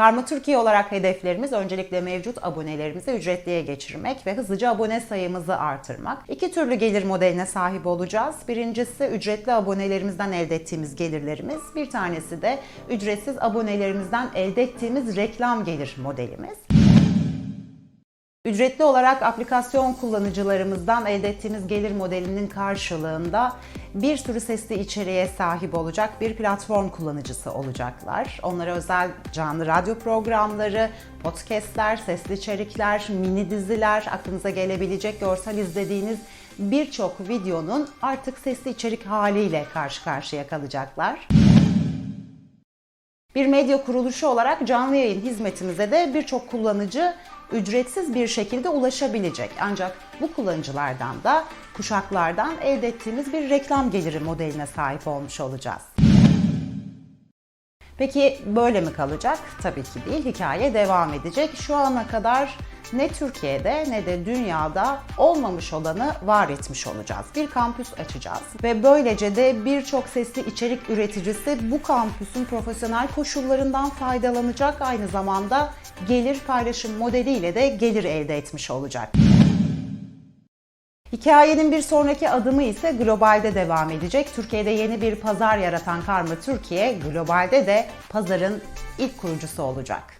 Karma Türkiye olarak hedeflerimiz öncelikle mevcut abonelerimizi ücretliye geçirmek ve hızlıca abone sayımızı artırmak. İki türlü gelir modeline sahip olacağız. Birincisi ücretli abonelerimizden elde ettiğimiz gelirlerimiz. Bir tanesi de ücretsiz abonelerimizden elde ettiğimiz reklam gelir modelimiz. Ücretli olarak aplikasyon kullanıcılarımızdan elde ettiğimiz gelir modelinin karşılığında bir sürü sesli içeriğe sahip olacak bir platform kullanıcısı olacaklar. Onlara özel canlı radyo programları, podcastler, sesli içerikler, mini diziler, aklınıza gelebilecek görsel izlediğiniz birçok videonun artık sesli içerik haliyle karşı karşıya kalacaklar. Bir medya kuruluşu olarak canlı yayın hizmetimize de birçok kullanıcı ücretsiz bir şekilde ulaşabilecek. Ancak bu kullanıcılardan da kuşaklardan elde ettiğimiz bir reklam geliri modeline sahip olmuş olacağız. Peki böyle mi kalacak? Tabii ki değil. Hikaye devam edecek. Şu ana kadar ne Türkiye'de ne de dünyada olmamış olanı var etmiş olacağız. Bir kampüs açacağız ve böylece de birçok sesli içerik üreticisi bu kampüsün profesyonel koşullarından faydalanacak. Aynı zamanda gelir paylaşım modeliyle de gelir elde etmiş olacak. Hikayenin bir sonraki adımı ise globalde devam edecek. Türkiye'de yeni bir pazar yaratan Karma Türkiye, globalde de pazarın ilk kurucusu olacak.